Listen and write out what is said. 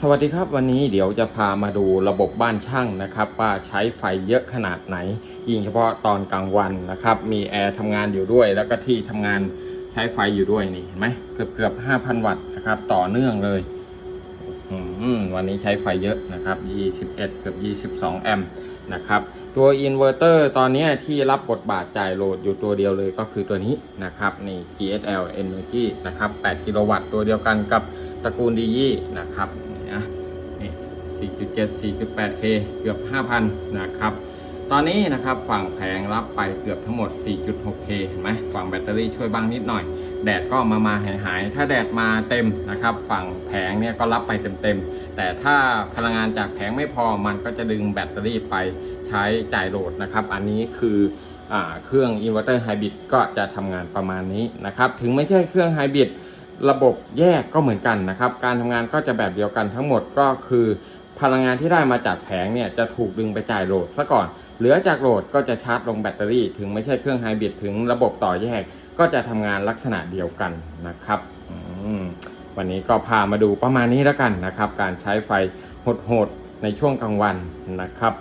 สวัสดีครับวันนี้เดี๋ยวจะพามาดูระบบบ้านช่างนะครับว่าใช้ไฟเยอะขนาดไหน ยิ่งเฉพาะตอนกลางวันนะครับ มีแอร์ทำงานอยู่ด้วย แล้วก็ที่ทำงานใช้ไฟอยู่ด้วยนี่เห็นไหมเกือบเกือบ5,000วัตต์นะครับ ต่อเนื่องเลยวันนี้ใช้ไฟเยอะนะครับ21 เกือบ22 แอมป์นะครับ ตัวอินเวอร์เตอร์ตอนนี้ที่รับบทบาทจ่ายโหลดอยู่ตัวเดียวเลยก็คือตัวนี้นะครับนี่ GSL Energy นะครับ 8 กิโลวัตต์ตัวเดียวกันกับตระกูลดียี่นะครับ นะนี่4.7 4.8K เกือบ 5,000 นะครับ ตอนนี้นะครับฝั่งแผงรับไปเกือบทั้งหมด 4.6K เห็นไหมฝั่งแบตเตอรี่ช่วยบ้างนิดหน่อย แดดก็มามาหายหายถ้าแดดมาเต็มนะครับ ฝั่งแผงเนี่ยก็รับไปเต็มๆ แต่ถ้าพลังงานจากแผงไม่พอมันก็จะดึงแบตเตอรี่ไปใช้จ่ายโหลดนะครับ อันนี้คือเครื่องอินเวอร์เตอร์ไฮบริดก็จะทำงานประมาณนี้นะครับ ถึงไม่ใช่เครื่องไฮบริด ระบบแยกก็เหมือนกันนะครับ การทำงานก็จะแบบเดียวกันทั้งหมดก็คือ พลังงานที่ได้มาจากแผงเนี่ยจะถูกดึงไปจ่ายโหลดซะก่อน เหลือจากโหลดก็จะชาร์จลงแบตเตอรี่ ถึงไม่ใช่เครื่องไฮบริดถึงระบบต่อแยก ก็จะทำงานลักษณะเดียวกันนะครับวันนี้ก็พามาดูประมาณนี้แล้วกันนะครับ การใช้ไฟโหดๆในช่วงกลางวันนะครับ